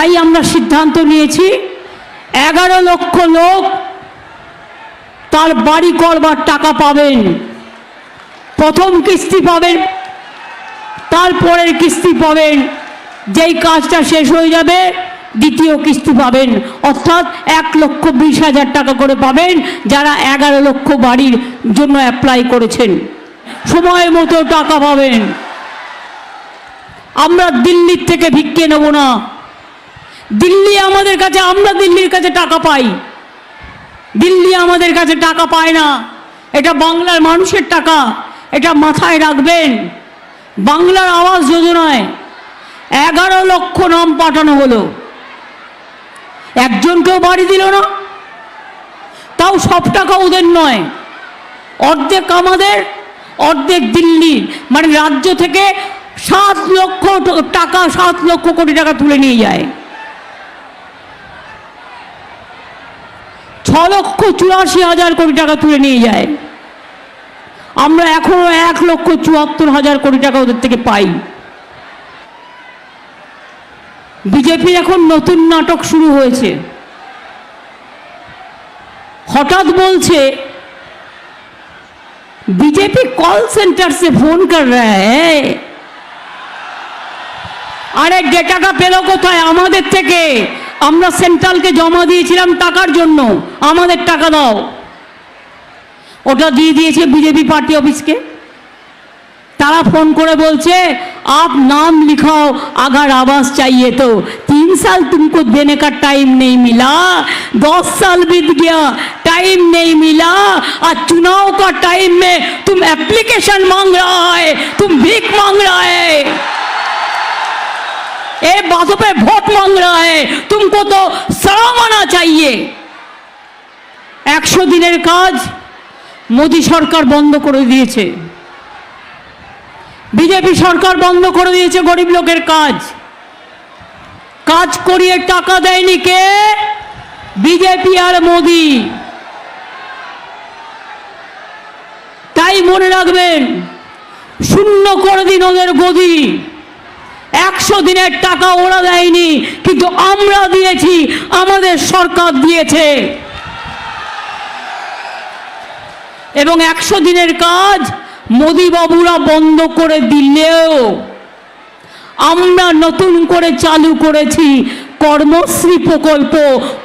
তাই আমরা সিদ্ধান্ত নিয়েছি, এগারো লক্ষ লোক তার বাড়ি করবার টাকা পাবেন। প্রথম কিস্তি পাবেন তারপরের কিস্তি পাবেন। যেই কাজটা শেষ হয়ে যাবে, দ্বিতীয় কিস্তি পাবেন। অর্থাৎ এক লক্ষ বিশ হাজার টাকা করে পাবেন যারা এগারো লক্ষ বাড়ির জন্য অ্যাপ্লাই করেছেন। সময় মতো টাকা পাবেন। আমরা দিল্লির থেকে ভিক্ষে নেব না। দিল্লি আমাদের কাছে, আমরা দিল্লির কাছে টাকা পাই। দিল্লি আমাদের কাছে টাকা পায় না। এটা বাংলার মানুষের টাকা। এটা মাথায় রাখবেন। বাংলার আবাস যোজনায় এগারো লক্ষ নাম পাঠানো হলো। একজনকেও বাড়ি দিল না। তাও সব টাকা ওদের নয়। অর্ধেক আমাদের, অর্ধেক দিল্লির। মানে রাজ্য থেকে সাত লক্ষ টাকা, সাত লক্ষ কোটি টাকা তুলে নিয়ে যায়। ছ লক্ষ চুরাশি হাজার কোটি টাকা তুলে নিয়ে যায় আমরা এখনো এক লক্ষ চুয়াত্তর হাজার কোটি টাকা ওদের থেকে পাই বিজেপির এখন নতুন নাটক শুরু হয়েছে হঠাৎ বলছে बीजेपी कॉल सेंटर से फोन कर रहा है আরে ডেটাটা পেল কোথায় আমাদের থেকে আমরা সেন্ট্রালকে জমা দিয়েছিলাম টাকার জন্য। আমাদের টাকা দাও। ওটা দিয়ে দিয়েছে বিজেপি পার্টি অফিসকে। তারা ফোন করে বলছে, আপ নাম লিখাও, আগার আবাস চাইয়ে তো। তিন সাল তুমি দেনে কার টাইম নেই মিলা। দশ সাল বিত গিয়া টাইম নেই মিলা। আর চুনাও কার মে তুম অ্যাপ্লিকেশন মাং রায় তুম ভিক মাং রায় ये बातों पे वोट मांग रहा है तुमको तो शर्म आना चाहिए একশো দিনের কাজ মোদী সরকার বন্ধ করে দিয়েছে বিজেপি সরকার বন্ধ করে দিয়েছে গরিব লোকের কাজ কাজ করিয়ে টাকা দেয়নি কে বিজেপি আর মোদি তাই মনে রাখবেন শূন্য করে দিন ওদের গদি একশো দিনের টাকা ওরা দেয়নি, কিন্তু আমরা দিয়েছি, আমাদের সরকার দিয়েছে। এবং একশো দিনের কাজ মোদি বাবুরা বন্ধ করে দিলেও আমরা নতুন করে চালু করেছি কর্মশ্রী প্রকল্প।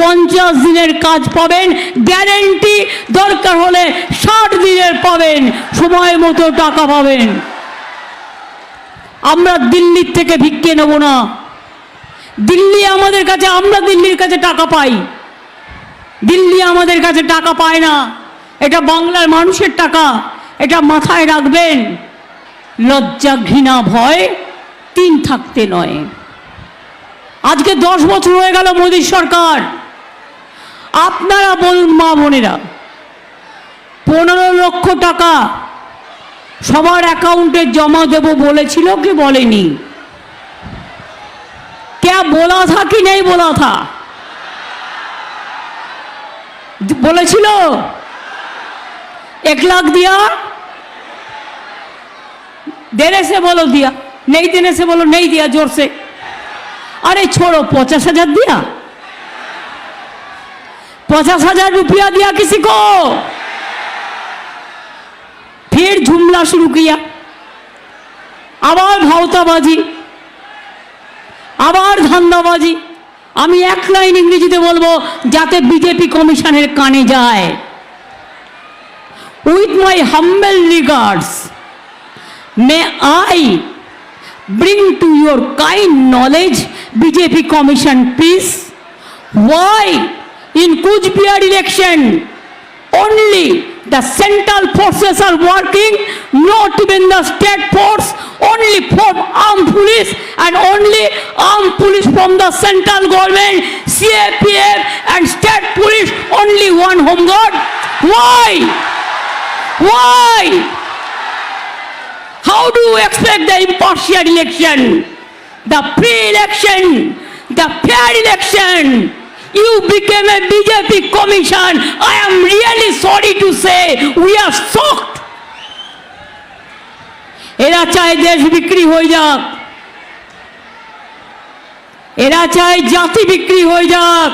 পঞ্চাশ দিনের কাজ পাবেন, গ্যারেন্টি দরকার হলে ষাট দিনের পাবেন, সময় মতো টাকা পাবেন। আমরা দিল্লির থেকে ভিক্ষে নেব না। দিল্লি আমাদের কাছে, আমরা দিল্লির কাছে টাকা পাই। দিল্লি আমাদের কাছে টাকা পায় না। এটা বাংলার মানুষের টাকা। এটা মাথায় রাখবেন, লজ্জা, ঘৃণা, ভয় তিন থাকতে নয়। আজকে দশ বছর হয়ে গেল মোদী সরকার। আপনারা বলুন মা বোনেরা, পনেরো লক্ষ টাকা সবার অ্যাকাউন্টে জমা দেব বলেছিল কি বলেনি क्या बोला था कि नहीं बोला था বলেছিল एक लाख दिया देने से बोलो दिया नहीं देने से बोलो नहीं दिया जोर से अरे छोड़ो पचास हजार दिया पचास हजार रुपया दिया किसी को ফের ঝুমলা শুরু কিয়া। আবার ভাওতাবাজি, আবার ধান্দাবাজি। আমি এক লাইন ইংরেজিতে বলব, যাতে বিজেপি কমিশনের কানে যায়। With my humble regards may I bring to your kind knowledge BJP commission peace why in Cooch Behar election only the central forces are working, not even the state force, only from armed police and only armed police from the central government, CAPF and state police, only one home guard. Why? Why? How do you expect the impartial election, the free election, the fair election? You became a BJP commission. I am really sorry to say, we are shocked. এরা চায় দেশ বিক্রি হয়ে যাক এরা চায় জাতি বিক্রি হয়ে যাক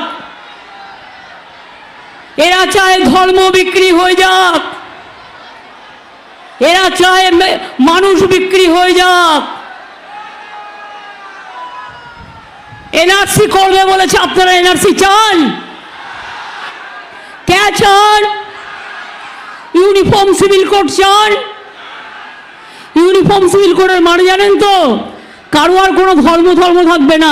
এরা চায় ধর্ম বিক্রি হয়ে যাক এরা চায় মানুষ বিক্রি হয়ে যাক এনআরসি করবে বলেছে, আপনারা এনআরসি চান? কে চান? ইউনিফর্ম সিভিল কোড চান? ইউনিফর্ম সিভিল কোডের মানে জানেন তো, কারও আর কোনো ধর্ম ধর্ম থাকবে না।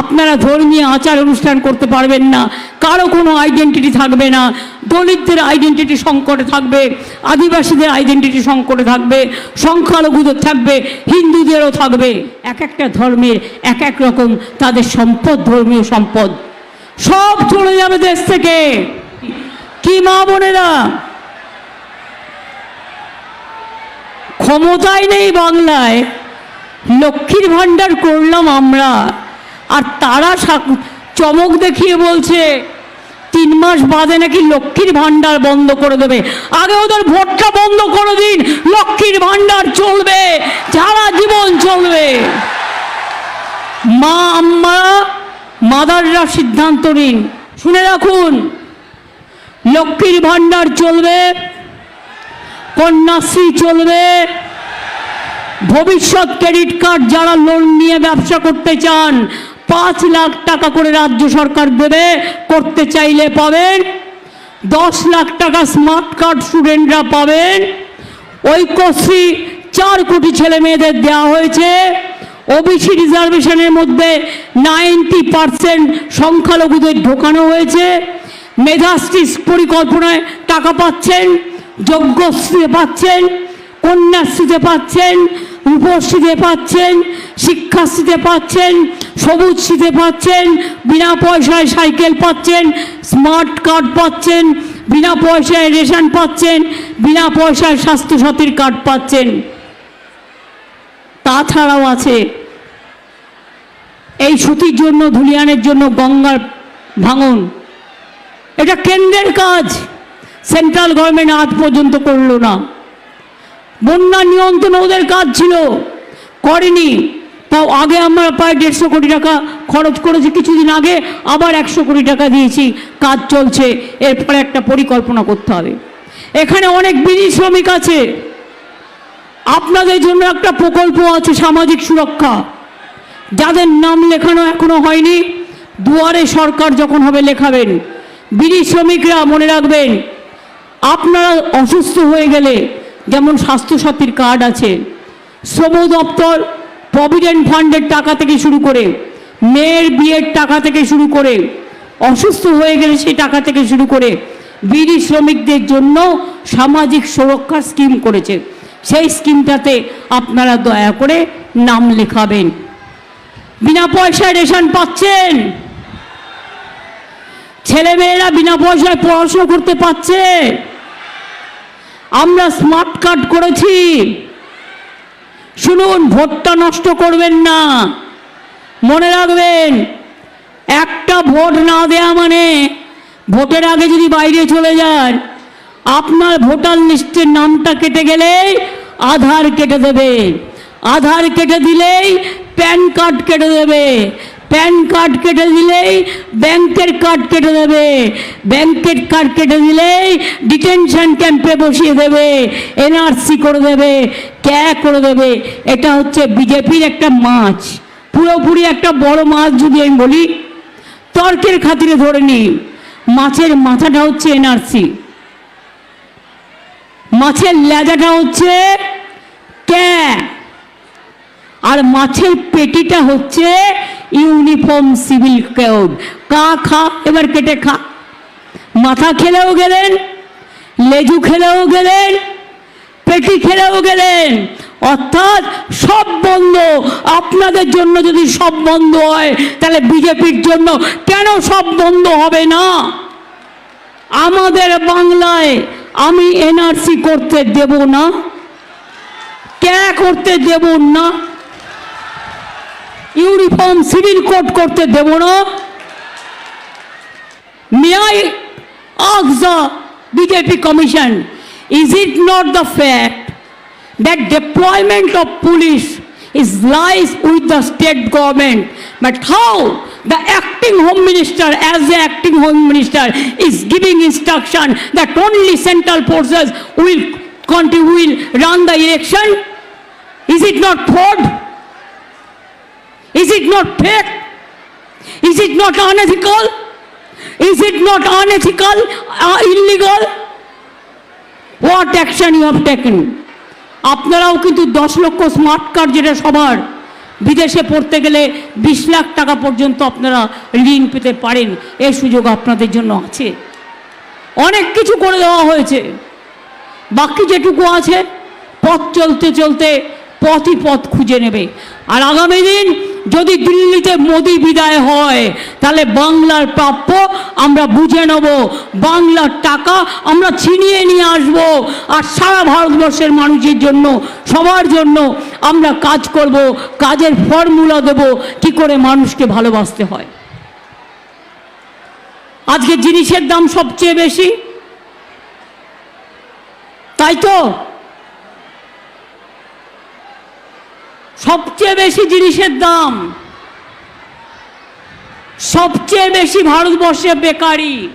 আপনারা ধর্মীয় আচার অনুষ্ঠান করতে পারবেন না। কারও কোনো আইডেন্টিটি থাকবে না। দলিতদের আইডেন্টিটি সংকটে থাকবে, আদিবাসীদের আইডেন্টিটি সংকটে থাকবে, সংখ্যালঘুদের থাকবে, হিন্দুদেরও থাকবে। এক একটা ধর্মের এক এক রকম তাদের সম্পদ, ধর্মীয় সম্পদ। সব চলে যাবে দেশ থেকে। কি মা বোনেরা? ক্ষমতায় নেই বাংলায়। লক্ষ্মীর ভাণ্ডার করলাম আমরা। আর তারা চমক দেখিয়ে বলছে তিন মাস বাদে নাকি লক্ষ্মীর ভাণ্ডার বন্ধ করে দেবে। আগে ওদের ভোটটা বন্ধ করে দিন, লক্ষ্মীর ভাণ্ডার চলবে, সারা জীবন চলবে। মা, আম্মা, মাদাররা সিদ্ধান্ত নিন। শুনে রাখুন, লক্ষ্মীর ভাণ্ডার চলবে, কন্যাশ্রী চলবে, ভবিষ্যৎ ক্রেডিট কার্ড যারা লোন নিয়ে ব্যবসা করতে চান পাঁচ লাখ টাকা করে রাজ্য সরকার দেবে, করতে চাইলে পাবেন। দশ লাখ টাকা স্মার্ট কার্ড স্টুডেন্টরা পাবেন। ঐক্যশ্রী চার কোটি ছেলে মেয়েদের দেওয়া হয়েছে। ওবিসি রিজার্ভেশনের মধ্যে নাইনটি পার্সেন্ট সংখ্যালঘুদের ঢোকানো হয়েছে। মেধাশ্রী পরিকল্পনায় টাকা পাচ্ছেন যোগ্যশ্রীতে পাচ্ছেন, কন্যাশ্রীতে পাচ্ছেন রূপশ্রীতে পাচ্ছেন শিক্ষাশ্রীতে পাচ্ছেন, সবুজ সবুজশ্রীতে পাচ্ছেন, বিনা পয়সায় সাইকেল পাচ্ছেন, স্মার্ট কার্ড পাচ্ছেন, বিনা পয়সায় রেশন পাচ্ছেন, বিনা পয়সায় স্বাস্থ্যসাথীর কার্ড পাচ্ছেন। তাছাড়াও আছে এই সুতির জন্য, ধুলিয়ানের জন্য গঙ্গার ভাঙন। এটা কেন্দ্রের কাজ। সেন্ট্রাল গভর্নমেন্ট আজ পর্যন্ত করল না। বন্যা নিয়ন্ত্রণ ওদের কাজ ছিল, করেনি। তাও আগে আমরা প্রায় দেড়শো কোটি টাকা খরচ করেছি, কিছুদিন আগে আবার একশো কোটি টাকা দিয়েছি। কাজ চলছে, এরপরে একটা পরিকল্পনা করতে হবে। এখানে অনেক বিধি শ্রমিক আছে। আপনাদের জন্য একটা প্রকল্প আছে সামাজিক সুরক্ষা। যাদের নাম লেখানো এখনও হয়নি, দুয়ারে সরকার যখন হবে লেখাবেন। বিড়ি শ্রমিকরা মনে রাখবেন, আপনারা অসুস্থ হয়ে গেলে যেমন স্বাস্থ্যসাথীর কার্ড আছে, শ্রম দপ্তর প্রভিডেন্ট ফান্ডের টাকা থেকে শুরু করে, মেয়ের বিয়ের টাকা থেকে শুরু করে, অসুস্থ হয়ে গেলে সেই টাকা থেকে শুরু করে, বিড়ি শ্রমিকদের জন্য সামাজিক সুরক্ষা স্কিম করেছে। সেই স্কিমটাতে আপনারা দয়া করে নাম লেখাবেন। বিনা পয়সায় রেশন পাচ্ছেন। ছেলেমেয়েরা বিনা পয়সায় পড়াশোনা করতে পারছে। আমরা স্মার্ট কার্ড করেছি। শুনুন, ভোটটা নষ্ট করবেন না। মনে রাখবেন, একটা ভোট না দেয়া মানে ভোটের আগে যদি বাইরে চলে যান, আপনার ভোটার লিস্টের নামটা কেটে গেলেই আধার কেটে দেবে। আধার কেটে দিলেই প্যান কার্ড কেটে দেবে। প্যান কার্ড কেটে দিলেই ব্যাংকের কার্ড কেটে দেবে। ব্যাংকের কার্ড কেটে দিলেই ডিটেনশন ক্যাম্পে বসিয়ে দেবে, এনআরসি করে দেবে, ক্যা করে দেবে। এটা হচ্ছে বিজেপির একটা মাছ। পুরোপুরি একটা বড় মাছ যদি আমি বলি, তর্কের খাতিরে ধরে নিই, মাছের মাথাটা হচ্ছে এনআরসি। মাছের লেজাটা হচ্ছে ক্যা। আর মাছের পেটিটা হচ্ছে ইউনিফর্ম সিভিল কোড কা খা, এবার কেটে খা। মাথা খেলেও গেলেন, লেজু খেলেও গেলেন, পেটি খেলেও গেলেন। অর্থাৎ সব বন্ধ। আপনাদের জন্য যদি সব বন্ধ হয়, তাহলে বিজেপির জন্য কেন সব বন্ধ হবে না? আমাদের বাংলায় আমি এনআরসি করতে দেব না? ক্যা করতে দেব না? ইউনিফর্ম সিভিল কোড করতে দেব না May I ask the BJP Commission, is it not the fact that deployment of police is lies with the state government, but how the acting home minister as the acting home minister is giving instruction that only central forces will continue will run the election is it not fraud is It not fake? Is it not unethical? Is it not unethical? Uh, illegal? What action you have taken? আপনারাও কিন্তু দশ লক্ষ smart card যেটা সবার বিদেশে পড়তে গেলে বিশ লাখ টাকা পর্যন্ত আপনারা ঋণ পেতে পারেন। এই সুযোগ আপনাদের জন্য আছে। অনেক কিছু করে দেওয়া হয়েছে। বাকি যেটুকু আছে পথ চলতে চলতে পথই পথ খুঁজে নেবে। আর আগামী দিন যদি দিল্লিতে মোদি বিদায় হয়, তাহলে বাংলার প্রাপ্য আমরা বুঝে নেব। বাংলার টাকা আমরা ছিনিয়ে নিয়ে আসব। আর সারা ভারতবর্ষের মানুষের জন্য, সবার জন্য আমরা কাজ করব, কাজের ফর্মুলা দেব, কি করে মানুষকে ভালোবাসতে হয়। আজকে জিনিসের দাম সবচেয়ে বেশি। তাই তো? সবচেয়ে বেশি জিনিসের দাম। সবচেয়ে বেশি ভারতবর্ষে বেকারি।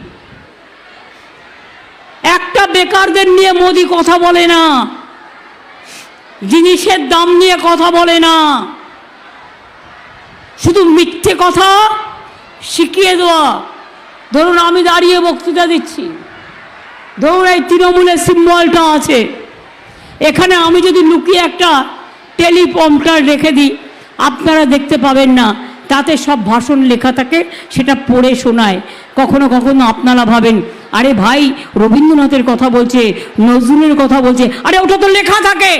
একটা বেকারদের নিয়ে মোদি কথা বলে না। জিনিসের দাম নিয়ে কথা বলে না। শুধু মিথ্যে কথা শিখিয়ে দেওয়া। ধরুন আমি দাঁড়িয়ে বক্তৃতা দিচ্ছি। ধরুন এই তৃণমূলের সিম্বলটা আছে। এখানে আমি যদি লুকিয়ে একটা টেলিপম্পটার রেখে দিই। আপনারা দেখতে পাবেন না। তাতে সব ভাষণ লেখা থাকে, সেটা পড়ে শোনায়। কখনো কখনো আপনারা ভাবেন, আরে ভাই, রবীন্দ্রনাথের কথা বলছে, নজরুলের কথা বলছে, আরে ওটা তো লেখা থাকে।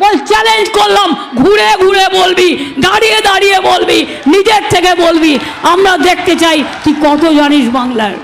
বল চ্যালেঞ্জ করলাম, ঘুরে ঘুরে বলবি, দাঁড়িয়ে দাঁড়িয়ে বলবি, নিজের থেকে বলবি। আমরা দেখতে চাই, তুই কত জানিস বাংলার?